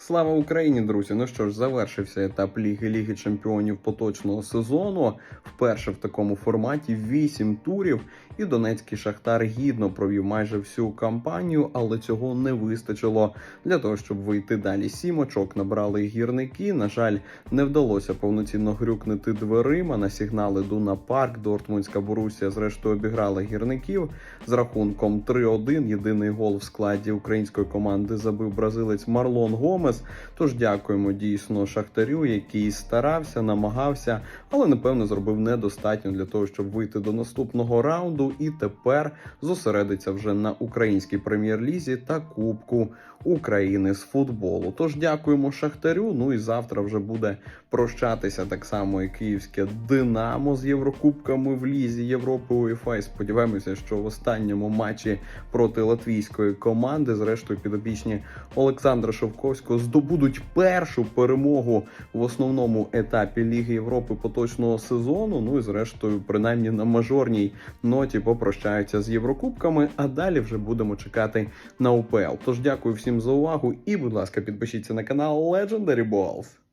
Слава Україні, друзі! Ну що ж, завершився етап Ліги Ліги Чемпіонів поточного сезону. Вперше в такому форматі 8 турів. І Донецький Шахтар гідно провів майже всю кампанію, але цього не вистачило для того, щоб вийти далі. Сім очок набрали гірники. На жаль, не вдалося повноцінно грюкнути дверима. На сигнали Дуна Парк. Дортмундська Борусія зрештою обіграла гірників з рахунком 3-1. Єдиний гол в складі української команди забив бразилець Марлон Гомес. Тож дякуємо дійсно Шахтарю, який старався, намагався, але напевно зробив недостатньо для того, щоб вийти до наступного раунду. І тепер зосередиться вже на українській прем'єр-лізі та Кубку України з футболу. Тож дякуємо Шахтарю. Ну і завтра вже буде прощатися так само і київське Динамо з Єврокубками в лізі Європи УЄФА. І сподіваємося, що в останньому матчі проти латвійської команди, зрештою, підопічні Олександра Шовковського здобудуть першу перемогу в основному етапі Ліги Європи поточного сезону. Ну і зрештою, принаймні на мажорній ноті попрощаються з Єврокубками. А далі вже будемо чекати на УПЛ. Тож дякую всім за увагу і, будь ласка, підпишіться на канал Legendary Balls.